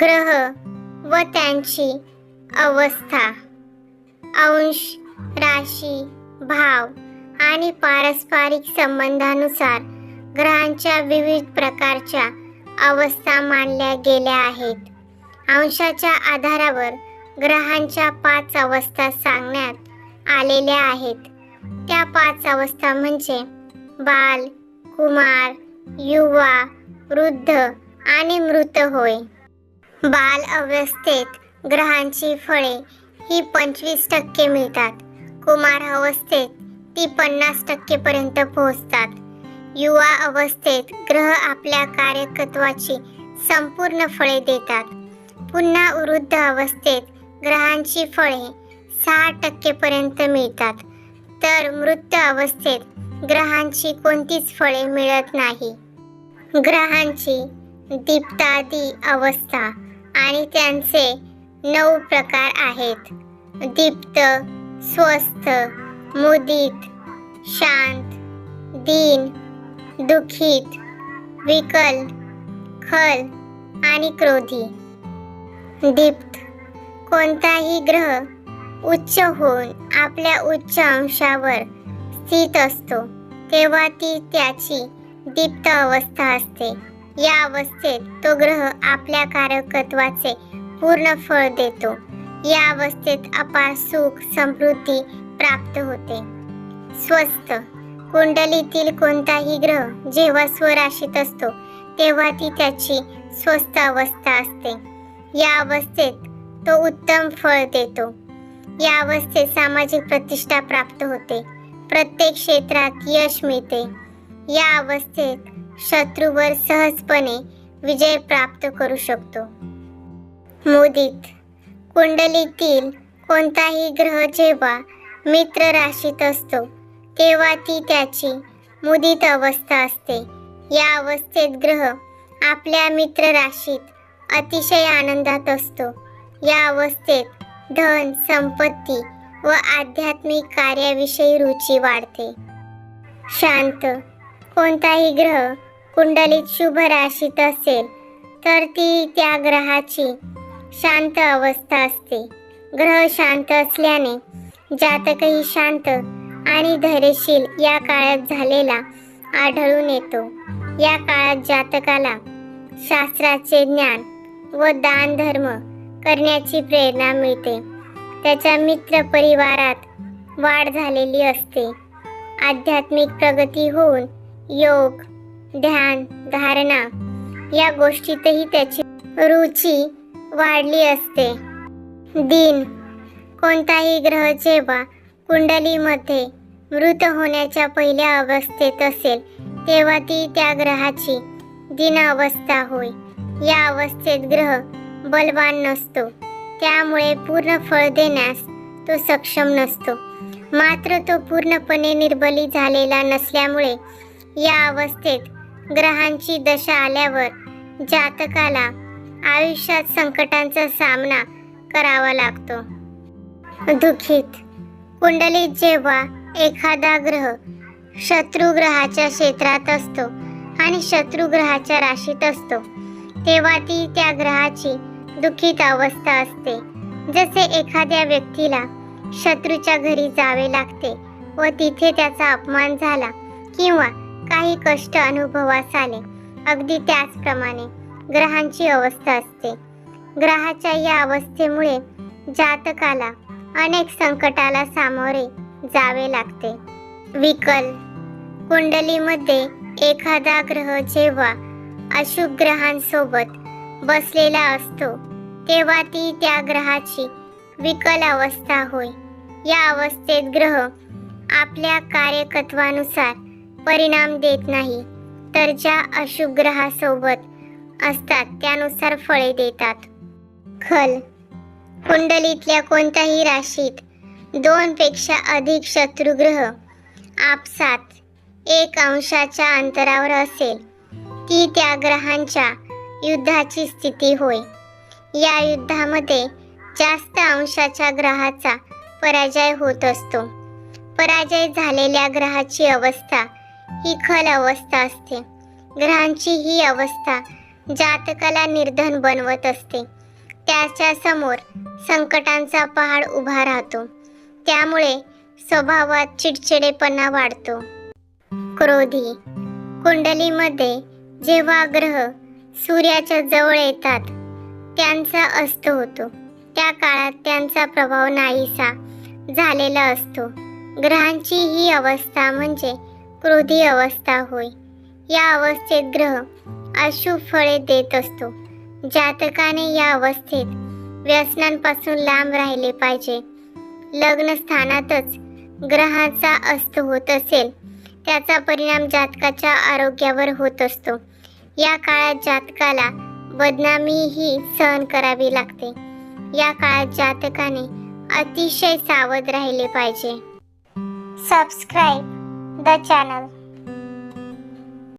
ग्रह व त्यांची अवस्था. अंश राशी भाव आणि पारस्परिक संबंधानुसार ग्रहांच्या विविध प्रकारच्या अवस्था मानल्या गेल्या आहेत. अंशाच्या आधारावर ग्रहांच्या पाच अवस्था सांगण्यात आलेल्या आहेत. त्या पाच अवस्था म्हणजे बाल कुमार युवा वृद्ध आणि मृत होय. बाल अवस्थेत ग्रहांची फळे ही पंचवीस टक्के मिळतात. कुमार अवस्थेत ती पन्नास टक्केपर्यंत पोहोचतात. युवा अवस्थेत ग्रह आपल्या कार्यकत्वाची संपूर्ण फळे देतात. पुन्हा वृद्ध अवस्थेत ग्रहांची फळे सहा टक्केपर्यंत मिळतात. तर मृत अवस्थेत ग्रहांची कोणतीच फळे मिळत नाही. ग्रहांची दीप्तादी अवस्था. आणि त्यांचे नऊ प्रकार आहेत. दीप्त स्वस्थ मुदित शांत दीन दुखित विकल खल आणि क्रोधी. दीप्त कोणताही ग्रह उच्च होऊन आपल्या उच्च अंशावर स्थित असतो तेव्हा ती त्याची दीप्त अवस्था असते. या अवस्थेत तो ग्रह आपल्या कारकत्वाचे पूर्ण फळ देतो. या अवस्थेत अपार सुख समृद्धी प्राप्त होते. स्वस्त कुंडलीतील कोणताही ग्रह जेव्हा स्वराशीत असतो तेव्हा ती त्याची स्वस्त अवस्था असते. या अवस्थेत तो उत्तम फळ देतो. या अवस्थेत सामाजिक प्रतिष्ठा प्राप्त होते. प्रत्येक क्षेत्रात यश मिळते. या अवस्थेत शत्रूवर सहजपणे विजय प्राप्त करू शकतो. मोदीत कुंडलीतील कोणताही ग्रह जेव्हा मित्र राशीत असतो तेव्हा ती त्याची मुदित अवस्था असते. या अवस्थेत ग्रह आपल्या मित्र राशीत अतिशय आनंदात असतो. या अवस्थेत धन संपत्ती व आध्यात्मिक कार्याविषयी रुची वाढते. शांत कोणताही ग्रह कुंडलीत शुभ राशीत असेल तर ती त्या ग्रहाची शांत अवस्था असते. ग्रह शांत असल्याने जातकही शांत आणि धैर्यशील या काळात झालेला आढळून येतो. या काळात जातकाला शास्त्राचे ज्ञान व दान धर्म करण्याची प्रेरणा मिळते. त्याच्या मित्र परिवारात वाढ झालेली असते. आध्यात्मिक प्रगती होऊन योग ध्यान धारणा या गोष्टीतही त्याची रुची वाढली असते. दिन कोणताही ग्रह जेव्हा कुंडलीमध्ये मृत होण्याच्या पहिल्या अवस्थेत असेल तेव्हा ती त्या ग्रहाची दिन अवस्था होय. या अवस्थेत ग्रह बलवान नसतो. त्यामुळे पूर्ण फळ देण्यास तो सक्षम नसतो. मात्र तो पूर्णपणे निर्बली झालेला नसल्यामुळे या अवस्थेत ग्रहांची दशा आल्यावर जातकाला आयुष्यात संकटांचा सामना करावा लागतो. दुखीत. कुंडलीत जेव्हा एखादा ग्रह शत्रुग्रहाच्या क्षेत्रात असतो आणि शत्रुग्रहाच्या राशीत असतो तेव्हा ती त्या ग्रहाची दुखीत अवस्था असते. जसे एखाद्या व्यक्तीला शत्रूच्या घरी जावे लागते व तिथे त्याचा अपमान झाला किंवा काही कष्ट अनुभवास आले. अगदी त्याचप्रमाणे ग्रहांची अवस्था असते. ग्रहाच्या या अवस्थेमुळे जातकाला अनेक संकटाला सामोरे जावे लागते. विकल. कुंडलीमध्ये एखादा ग्रह जेव्हा अशुभ ग्रहांसोबत बसलेला असतो तेव्हा ती त्या ग्रहाची विकल अवस्था होय. या अवस्थेत ग्रह आपल्या कार्यकत्वानुसार परिणाम देत नाही. तर ज्या अशुभ ग्रहासोबत असतात त्यानुसार फळे देतात. खल. कुंडलीतल्या कोणत्याही राशीत दोन पेक्षा अधिक शत्रुग्रह आपसात एक अंशाच्या अंतरावर असेल ती त्या ग्रहांच्या युद्धाची स्थिती होय. या युद्धामध्ये जास्त अंशाच्या ग्रहाचा पराजय होत असतो. पराजय झालेल्या ग्रहाची अवस्था ही खल अवस्था असते. ग्रहांची ही अवस्था जातकाला निर्धन बनवत असते. त्याच्यासमोर संकटांचा पहाड उभा राहतो. त्यामुळे स्वभावात चिडचिडेपणा वाढतो. क्रोधी कुंडलीमध्ये जेव्हा ग्रह सूर्याच्या जवळ येतात त्यांचा अस्त होतो. त्या काळात त्यांचा प्रभाव नाहीसा झालेला असतो. ग्रहांची ही अवस्था म्हणजे क्रोधी अवस्था होय. या अवस्थेत ग्रह अशुभ फळे देत असतो. जातकाने या अवस्थेत व्यसनांपासून लांब राहिले पाहिजे. लग्न स्थानातच ग्रहाचा अस्त होत असेल त्याचा परिणाम जातकाच्या आरोग्यावर होत असतो. या काळात जातकाला बदनामीही सहन करावी लागते. या काळात जातकाने अतिशय सावध राहिले पाहिजे. Subscribe the channel.